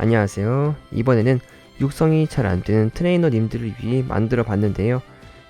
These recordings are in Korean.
안녕하세요. 이번에는 육성이 잘 안되는 트레이너님들을 위해 만들어 봤는데요.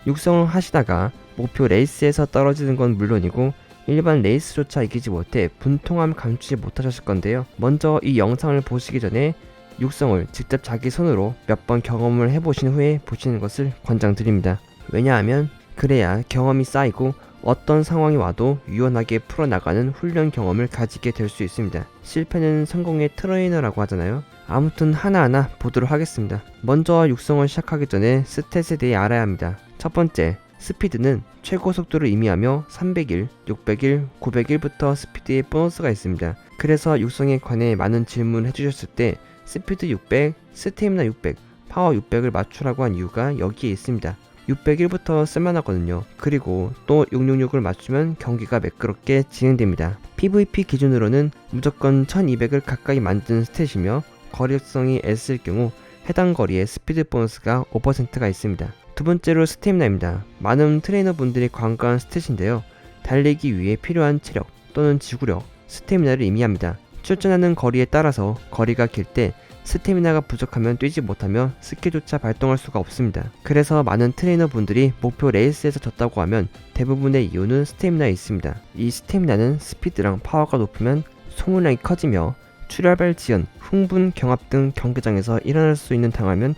육성을 하시다가 목표 레이스에서 떨어지는 건 물론이고 일반 레이스조차 이기지 못해 분통함 감추지 못하셨을 건데요. 먼저 이 영상을 보시기 전에 육성을 직접 자기 손으로 몇 번 경험을 해보신 후에 보시는 것을 권장드립니다. 왜냐하면 그래야 경험이 쌓이고 어떤 상황이 와도 유연하게 풀어나가는 훈련 경험을 가지게 될 수 있습니다. 실패는 성공의 트레이너라고 하잖아요. 아무튼 하나하나 보도록 하겠습니다. 먼저 육성을 시작하기 전에 스탯에 대해 알아야 합니다. 첫 번째, 스피드는 최고 속도를 의미하며 300일, 600일, 900일부터 스피드에 보너스가 있습니다. 그래서 육성에 관해 많은 질문을 해주셨을 때 스피드 600, 스태미나 600, 파워 600을 맞추라고 한 이유가 여기에 있습니다. 601부터 쓸만하거든요. 그리고 또 666을 맞추면 경기가 매끄럽게 진행됩니다. PVP 기준으로는 무조건 1200을 가까이 만드는 스탯이며 거리성이 S일 경우 해당 거리에 스피드 보너스가 5%가 있습니다. 두 번째로 스태미나입니다. 많은 트레이너분들이 광고한 스탯인데요. 달리기 위해 필요한 체력 또는 지구력, 스태미나를 의미합니다. 출전하는 거리에 따라서 거리가 길 때 스태미나가 부족하면 뛰지 못하며 스킬조차 발동할 수가 없습니다. 그래서 많은 트레이너 분들이 목표 레이스에서 졌다고 하면 대부분의 이유는 스태미나에 있습니다. 이 스태미나는 스피드랑 파워가 높으면 소모량이 커지며 출혈발 지연, 흥분, 경합 등 경기장에서 일어날 수 있는 당하면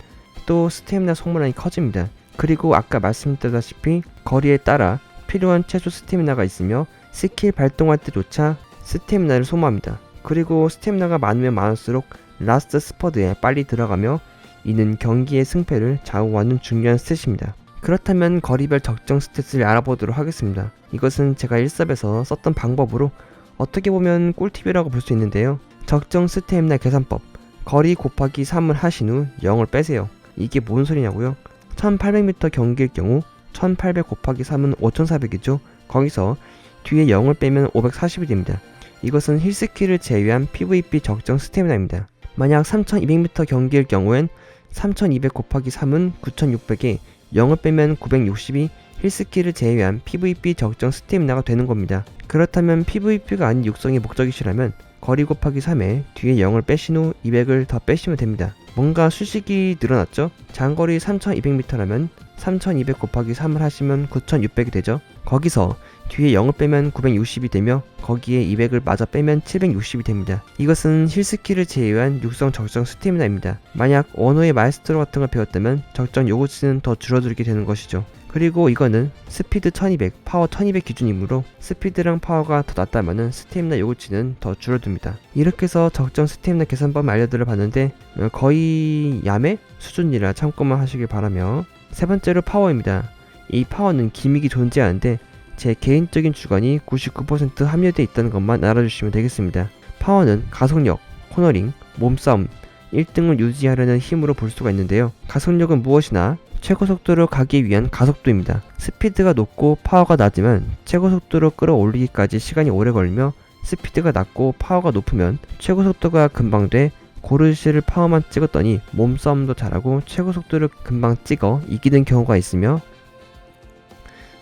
또 스태미나 소모량이 커집니다. 그리고 아까 말씀드렸다시피 거리에 따라 필요한 최소 스태미나가 있으며 스킬 발동할 때조차 스태미나를 소모합니다. 그리고 스태미나가 많으면 많을수록 라스트 스퍼드에 빨리 들어가며 이는 경기의 승패를 좌우하는 중요한 스탯입니다. 그렇다면 거리별 적정 스탯을 알아보도록 하겠습니다. 이것은 제가 1섭에서 썼던 방법으로 어떻게 보면 꿀팁이라고 볼 수 있는데요. 적정 스태미나 계산법 거리 곱하기 3을 하신 후 0을 빼세요. 이게 뭔 소리냐고요? 1800m 경기일 경우 1800 곱하기 3은 5400이죠. 거기서 뒤에 0을 빼면 540이 됩니다. 이것은 힐스키를 제외한 PVP 적정 스태미나입니다. 만약 3200m 경기일 경우엔 3200 곱하기 3은 9600에 0을 빼면 960이 힐스키를 제외한 PVP 적정 스태미나가 되는 겁니다. 그렇다면 PVP가 아닌 육성이 목적이시라면 거리 곱하기 3에 뒤에 0을 빼신 후 200을 더 빼시면 됩니다. 뭔가 수식이 늘어났죠? 장거리 3200m라면 3200 곱하기 3을 하시면 9600이 되죠? 거기서 뒤에 0을 빼면 960이 되며 거기에 200을 마저 빼면 760이 됩니다. 이것은 힐스키를 제외한 육성 적정 스태미나입니다. 만약 원호의 마에스트로 같은 걸 배웠다면 적정 요구치는 더 줄어들게 되는 것이죠. 그리고 이거는 스피드 1200, 파워 1200 기준이므로 스피드랑 파워가 더 낮다면 스태미나 요구치는 더 줄어듭니다. 이렇게 해서 적정 스태미나 계산법을 알려드려 봤는데 어, 거의 야매 수준이라 참고만 하시길 바라며 세 번째로 파워입니다. 이 파워는 기믹이 존재하는데 제 개인적인 주관이 99% 함유되어 있다는 것만 알아주시면 되겠습니다. 파워는 가속력, 코너링, 몸싸움, 1등을 유지하려는 힘으로 볼 수가 있는데요. 가속력은 무엇이나 최고 속도로 가기 위한 가속도입니다. 스피드가 높고 파워가 낮으면 최고 속도로 끌어올리기까지 시간이 오래 걸리며 스피드가 낮고 파워가 높으면 최고 속도가 금방 돼 고르시를 파워만 찍었더니 몸싸움도 잘하고 최고 속도를 금방 찍어 이기는 경우가 있으며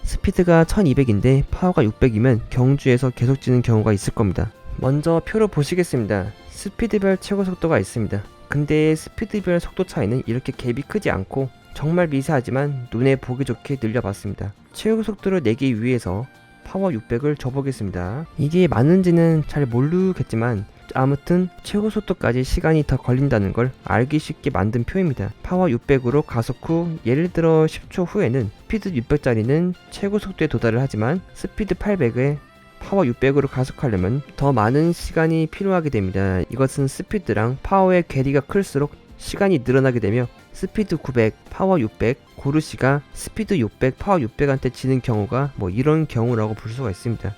스피드가 1200인데 파워가 600이면 경주에서 계속 지는 경우가 있을 겁니다. 먼저 표로 보시겠습니다. 스피드별 최고 속도가 있습니다. 근데 스피드별 속도 차이는 이렇게 갭이 크지 않고 정말 미세하지만 눈에 보기 좋게 늘려봤습니다. 최고 속도를 내기 위해서 파워 600을 줘보겠습니다. 이게 맞는지는 잘 모르겠지만 아무튼 최고 속도까지 시간이 더 걸린다는 걸 알기 쉽게 만든 표입니다. 파워 600으로 가속 후 예를 들어 10초 후에는 스피드 600짜리는 최고 속도에 도달을 하지만 스피드 800에 파워 600으로 가속하려면 더 많은 시간이 필요하게 됩니다. 이것은 스피드랑 파워의 괴리가 클수록 시간이 늘어나게 되며 스피드 900, 파워 600, 고르시가 스피드 600, 파워 600한테 지는 경우가 뭐 이런 경우라고 볼 수가 있습니다.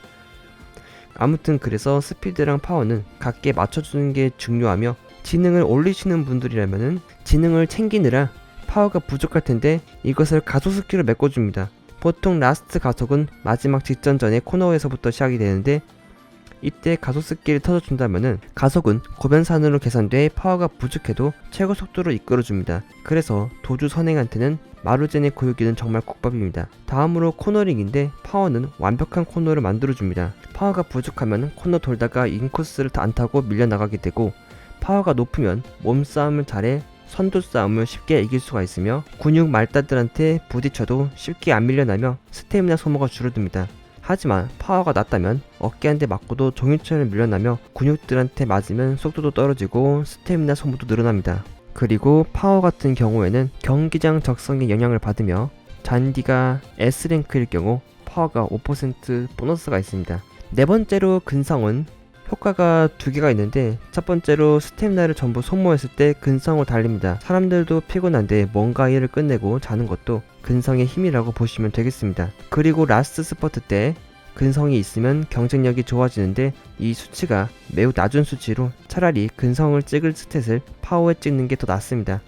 아무튼 그래서 스피드랑 파워는 각게 맞춰주는 게 중요하며 지능을 올리시는 분들이라면은 지능을 챙기느라 파워가 부족할 텐데 이것을 가속 스킬로 메꿔줍니다. 보통 라스트 가속은 마지막 직전 전에 코너에서부터 시작이 되는데 이때 가속 스킬을 터져준다면은 가속은 고변산으로 계산돼 파워가 부족해도 최고 속도로 이끌어줍니다. 그래서 도주 선행한테는 마루젠의 고유기는 정말 국밥입니다. 다음으로 코너링인데 파워는 완벽한 코너를 만들어줍니다. 파워가 부족하면 코너 돌다가 인코스를 안 타고 밀려나가게 되고 파워가 높으면 몸싸움을 잘해 선두 싸움을 쉽게 이길 수가 있으며 근육 말다들한테 부딪혀도 쉽게 안 밀려나며 스태미나 소모가 줄어듭니다. 하지만 파워가 낮다면 어깨 한 대 맞고도 종이처럼 밀려나며 근육들한테 맞으면 속도도 떨어지고 스태미나 소모도 늘어납니다. 그리고 파워 같은 경우에는 경기장 적성에 영향을 받으며 잔디가 S랭크일 경우 파워가 5% 보너스가 있습니다. 네 번째로 근성은 효과가 두 개가 있는데 첫 번째로 스태미나를 전부 소모했을 때 근성을 달립니다. 사람들도 피곤한데 뭔가 일을 끝내고 자는 것도 근성의 힘이라고 보시면 되겠습니다. 그리고 라스트 스퍼트 때 근성이 있으면 경쟁력이 좋아지는데 이 수치가 매우 낮은 수치로 차라리 근성을 찍을 스탯을 파워에 찍는 게 더 낫습니다.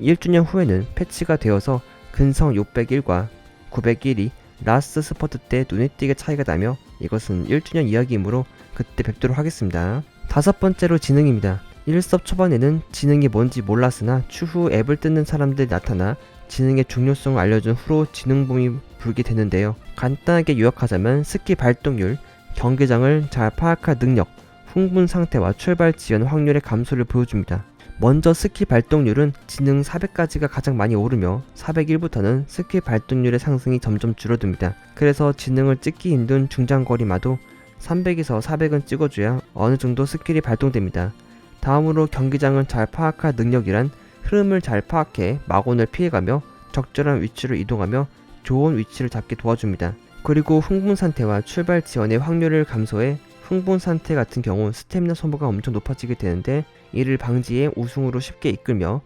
1주년 후에는 패치가 되어서 근성 601과 901이 라스트 스퍼트 때 눈에 띄게 차이가 나며 이것은 1주년 이야기이므로 그때 뵙도록 하겠습니다. 다섯 번째로 지능입니다. 1섭 초반에는 지능이 뭔지 몰랐으나 추후 앱을 뜯는 사람들이 나타나 지능의 중요성을 알려준 후로 지능붐이 불게 되는데요. 간단하게 요약하자면 스킬 발동률, 경기장을 잘 파악할 능력, 흥분 상태와 출발 지연 확률의 감소를 보여줍니다. 먼저 스킬 발동률은 지능 400까지가 가장 많이 오르며 401부터는 스킬 발동률의 상승이 점점 줄어듭니다. 그래서 지능을 찍기 힘든 중장거리마도 300에서 400은 찍어줘야 어느 정도 스킬이 발동됩니다. 다음으로 경기장을 잘 파악할 능력이란 흐름을 잘 파악해 마곤을 피해가며 적절한 위치로 이동하며 좋은 위치를 잡게 도와줍니다. 그리고 흥분 상태와 출발 지연의 확률을 감소해 흥분 상태 같은 경우 스태미나 소모가 엄청 높아지게 되는데 이를 방지해 우승으로 쉽게 이끌며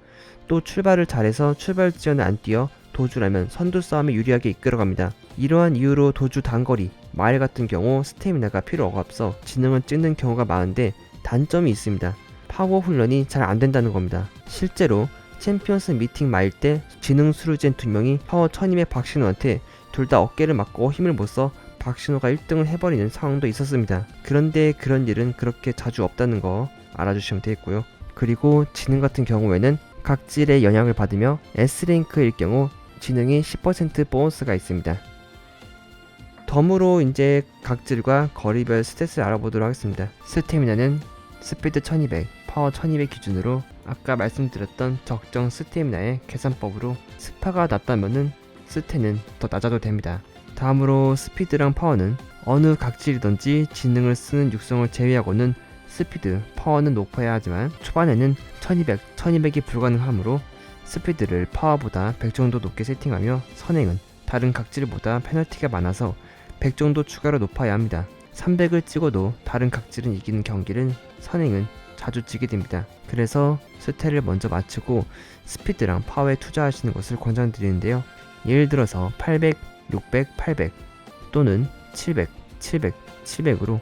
또 출발을 잘해서 출발 지연을 안 뛰어 도주라면 선두 싸움에 유리하게 이끌어갑니다. 이러한 이유로 도주 단거리, 마일 같은 경우 스태미나가 필요가 없어 지능을 찍는 경우가 많은데 단점이 있습니다. 파워 훈련이 잘 안 된다는 겁니다. 실제로 챔피언스 미팅 마일 때 지능 수루젠 두 명이 파워 1200 박신호한테 둘 다 어깨를 맞고 힘을 못 써 박신호가 1등을 해버리는 상황도 있었습니다. 그런데 그런 일은 그렇게 자주 없다는 거 알아주시면 되겠고요. 그리고 지능 같은 경우에는 각질의 영향을 받으며 S랭크일 경우 지능이 10% 보너스가 있습니다. 덤으로 이제 각질과 거리별 스탯을 알아보도록 하겠습니다. 스태미나는 스피드 1200, 파워 1200 기준으로 아까 말씀드렸던 적정 스태미나의 계산법으로 스파가 낮다면은 스태는 더 낮아도 됩니다. 다음으로 스피드랑 파워는 어느 각질이든지 지능을 쓰는 육성을 제외하고는 스피드, 파워는 높아야 하지만 초반에는 1200, 1200이 불가능하므로 스피드를 파워보다 100 정도 높게 세팅하며 선행은 다른 각질보다 페널티가 많아서 100 정도 추가로 높아야 합니다. 300을 찍어도 다른 각질은 이기는 경기는 선행은 자주 지게 됩니다. 그래서 스탯을 먼저 맞추고 스피드랑 파워에 투자하시는 것을 권장드리는데요. 예를 들어서 800, 600, 800 또는 700, 700, 700으로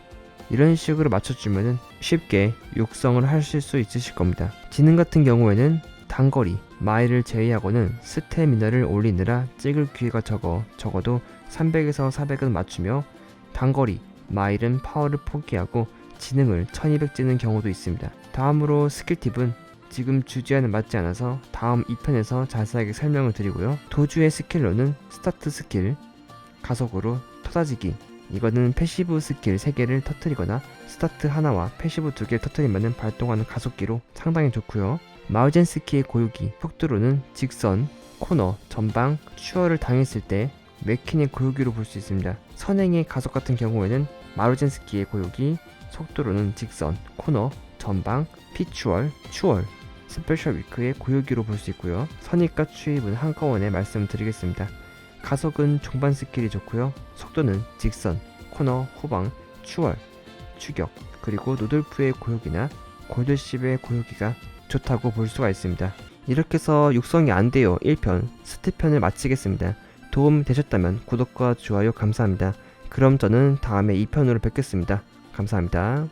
이런 식으로 맞춰주면 쉽게 육성을 하실 수 있으실 겁니다. 지능 같은 경우에는 단거리, 마일을 제외하고는 스태미너를 올리느라 찍을 기회가 적어 적어도 300에서 400은 맞추며 단거리, 마일은 파워를 포기하고 지능을 1200 찍는 경우도 있습니다. 다음으로 스킬 팁은 지금 주제와는 맞지 않아서 다음 2편에서 자세하게 설명을 드리고요. 도주의 스킬로는 스타트 스킬, 가속으로 토다지기, 이거는 패시브 스킬 3개를 터트리거나 스타트 하나와 패시브 2개를 터트리면 발동하는 가속기로 상당히 좋고요. 마우젠 스키의 고유기, 속도로는 직선, 코너, 전방, 추월을 당했을 때 맥킨의 고유기로 볼 수 있습니다. 선행의 가속 같은 경우에는 마루젠 스키의 고유기, 속도로는 직선, 코너, 전방, 피추월, 추월, 스페셜 위크의 고유기로 볼 수 있고요. 선입과 추입은 한꺼번에 말씀드리겠습니다. 가속은 종반 스킬이 좋고요. 속도는 직선, 코너, 후방, 추월, 추격, 그리고 노돌프의 고유기나 골드십의 고유기가 좋다고 볼 수가 있습니다. 이렇게 해서 육성이 안 돼요 1편 스티편을 마치겠습니다. 도움이 되셨다면 구독과 좋아요 감사합니다. 그럼 저는 다음에 2편으로 뵙겠습니다. 감사합니다.